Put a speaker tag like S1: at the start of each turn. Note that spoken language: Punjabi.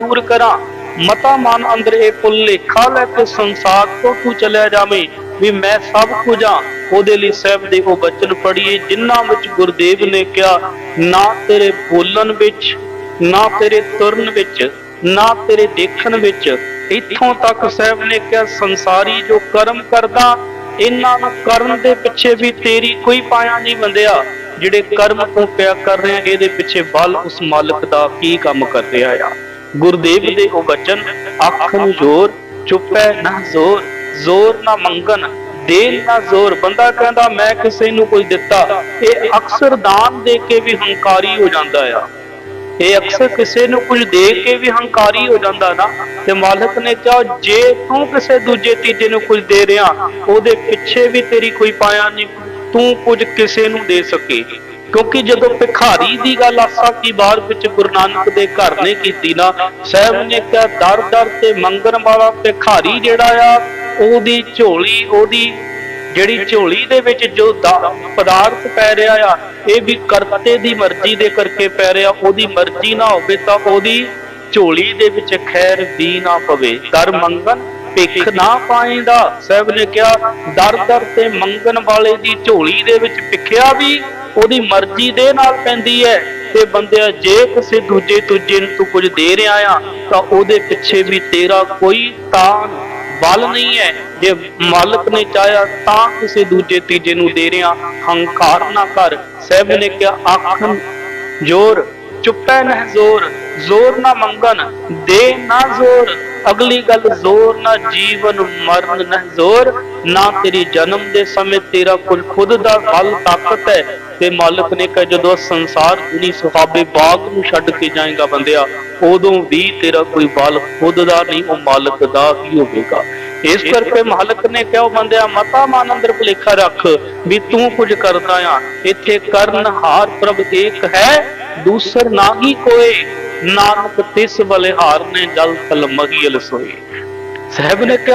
S1: ਦੂਰ ਕਰਾਂ। ਮਤਾ ਮਨ ਅੰਦਰ ਇਹ ਭੁਲੇਖਾ ਲੈ ਕੇ ਸੰਸਾਰ ਤੋਂ ਤੂੰ ਚਲਿਆ ਜਾਵੇਂ। ਵੀ ਮੈਂ ਸਭ ਕੁਝ ਆ, ਉਹਦੇ ਲਈ ਸਾਹਿਬ ਦੇ ਉਹ ਬਚਨ ਪੜ੍ਹੀਏ, ਜਿਨ੍ਹਾਂ ਵਿੱਚ ਗੁਰਦੇਵ ਨੇ ਕਿਹਾ, ਨਾ ਤੇਰੇ ਬੋਲਣ ਵਿੱਚ, ਨਾ ਤੇਰੇ ਤੁਰਨ ਵਿੱਚ, ਨਾ ਤੇਰੇ ਦੇਖਣ ਵਿੱਚ। ਇੱਥੋਂ ਤੱਕ ਸਾਹਿਬ ਨੇ ਕਿਹਾ, ਸੰਸਾਰੀ ਜੋ ਕਰਮ ਕਰਦਾ, ਇਹਨਾਂ ਨੂੰ ਕਰਨ ਦੇ ਪਿੱਛੇ ਵੀ ਤੇਰੀ ਕੋਈ ਪਾਇਆ ਨਹੀਂ ਬੰਦਿਆ। ਜਿਹੜੇ ਕਰਮ ਤੂੰ ਪਿਆ ਕਰ ਰਿਹਾ, ਇਹਦੇ ਪਿੱਛੇ ਬਲ ਉਸ ਮਾਲਕ ਦਾ ਕੀ ਕੰਮ ਕਰ ਰਿਹਾ ਆ? ਗੁਰਦੇਵ ਦੇ ਉਹ ਬਚਨ, ਅੱਖ ਨੂੰ ਜ਼ੋਰ, ਚੁੱਪੈ ਨਾ ਜ਼ੋਰ ਜ਼ੋਰ ਨਾ ਮੰਗਨ ਦੇ ਨਾ ਜ਼ੋਰ। ਬੰਦਾ ਕਹਿੰਦਾ, ਮੈਂ ਕਿਸੇ ਨੂੰ ਕੁਝ ਦਿੱਤਾ। ਇਹ ਅਕਸਰ ਦਾਨ ਦੇ ਕੇ ਵੀ ਹੰਕਾਰੀ ਹੋ ਜਾਂਦਾ ਆ। ਇਹ ਅਕਸਰ ਕਿਸੇ ਨੂੰ ਕੁਝ ਦੇ ਕੇ ਵੀ ਹੰਕਾਰੀ ਹੋ ਜਾਂਦਾ ਨਾ। ਤੇ ਮਾਲਕ ਨੇ ਕਿਹਾ, ਜੇ ਤੂੰ ਕਿਸੇ ਦੂਜੇ ਤੀਜੇ ਨੂੰ ਕੁਝ ਦੇ ਰਿਹਾ, ਉਹਦੇ ਪਿੱਛੇ ਵੀ ਤੇਰੀ ਕੋਈ ਪਾਇਆ ਨਹੀਂ। ਤੂੰ ਕੁਝ ਕਿਸੇ ਨੂੰ ਦੇ ਸਕੇ। ਕਿਉਂਕਿ ਜਦੋਂ ਭਿਖਾਰੀ ਦੀ ਗੱਲ ਆਸਾ ਕੀ ਬਾਰ ਵਿੱਚ ਗੁਰੂ ਨਾਨਕ ਦੇ ਘਰ ਨੇ ਕੀਤੀ ਨਾ, ਸਾਹਿਬ ਨੇ ਕਿਹਾ, ਦਰ ਦਰ ਤੇ ਮੰਗਣ ਵਾਲਾ ਭਿਖਾਰੀ ਜਿਹੜਾ ਆ, ਉਹਦੀ ਝੋਲੀ, ਉਹਦੀ ਜਿਹੜੀ ਝੋਲੀ ਦੇ ਵਿੱਚ ਜੋ ਦਾ- ਪਦਾਰਥ ਪੈ ਰਿਹਾ ਆ, ਇਹ ਵੀ ਕਰਤੇ ਦੀ ਮਰਜ਼ੀ ਦੇ ਕਰਕੇ ਪੈ ਰਿਹਾ, ਉਹਦੀ ਮਰਜ਼ੀ ਨਾ ਹੋਵੇ ਤਾਂ ਉਹਦੀ ਝੋਲੀ ਦੇ ਵਿੱਚ ਖੈਰ ਵੀ ਨਾ ਪਵੇ। ਦਰ ਮੰਗਣ ਭਿੱਖ ਨਾ ਪਾਏਂਦਾ, ਸਾਹਿਬ ਨੇ ਕਿਹਾ, ਦਰ ਦਰ ਤੇ ਮੰਗਣ ਵਾਲੇ ਦੀ ਝੋਲੀ ਦੇ ਵਿੱਚ ਭਿੱਖਿਆ ਵੀ ਉਹਦੀ ਮਰਜ਼ੀ ਦੇ ਨਾਲ ਪੈਂਦੀ ਹੈ ਤੇ ਬੰਦਿਆ, ਜੇ ਕਿਸੇ ਦੂਜੇ ਦੂਜੇ ਨੂੰ ਤੂੰ ਕੁਝ ਦੇ ਰਿਹਾ ਆ, ਤਾਂ ਉਹਦੇ ਪਿੱਛੇ ਵੀ ਤੇਰਾ ਕੋਈ ਤਾਨ ਬਲ ਨਹੀਂ ਹੈ ਜੇ ਮਾਲਕ ਨੇ ਚਾਹਿਆ ਤਾਂ ਕਿਸੇ ਦੂਜੇ ਤੀਜੇ ਨੂੰ ਦੇ ਰਿਆ ਹੰਕਾਰ ਨਾ ਕਰ। ਸਹਿਬ ਨੇ ਕਿਹਾ, ਆਖਣ ਜੋਰ, ਚੁੱਪੈ ਨਹਿ ਜ਼ੋਰ ਜ਼ੋਰ ਨਾ ਮੰਗਨ ਦੇ ਨਾ ਜ਼ੋਰ। ਅਗਲੀ ਗੱਲ, ਜ਼ੋਰ ਨਾ ਜੀਵਨ ਮਰਨ ਨਾ ਜ਼ੋਰ, ਨਾ ਤੇਰੀ ਜਨਮ ਦੇ ਸਮੇਂ ਤੇਰਾ ਕੁਲ ਖੁਦ ਦਾ ਬਲ ਤਾਕਤ ਹੈ। ਤੇ ਮਾਲਕ ਨੇ ਕਿਹਾ, ਜਦੋਂ ਸੰਸਾਰ ਦੁਨੀ ਸੁਹਾਬੇ ਬਾਗ ਨੂੰ ਛੱਡ ਕੇ ਜਾਏਗਾ ਬੰਦਿਆ, ਉਦੋਂ ਵੀ ਤੇਰਾ ਕੋਈ ਬਲ ਖੁਦ ਦਾ ਨਹੀਂ, ਉਹ ਮਾਲਕ ਦਾ ਹੀ ਹੋਵੇਗਾ। ਇਸ ਕਰਕੇ ਮਾਲਕ ਨੇ ਕਿਹਾ, ਉਹ ਬੰਦਿਆ, ਮਤਾ, ਮਨ ਅੰਦਰ ਭੁਲੇਖਾ ਰੱਖ ਵੀ ਤੂੰ ਕੁਝ ਕਰਦਾ ਆ। ਇੱਥੇ ਕਰਨ ਹਾਰ ਪ੍ਰਭ ਏਕ ਹੈ, ਦੂਸਰ ਨਾਹੀ ਕੋਏ ਨਾਨਕ ਤਿਸ ਬਲਿਹਾਰ ਨੇ ਜਲ ਤਲ ਮਹੀਲ ਸੋਏ। ਸਾਹਿਬ ਨੇ ਕਿਹਾ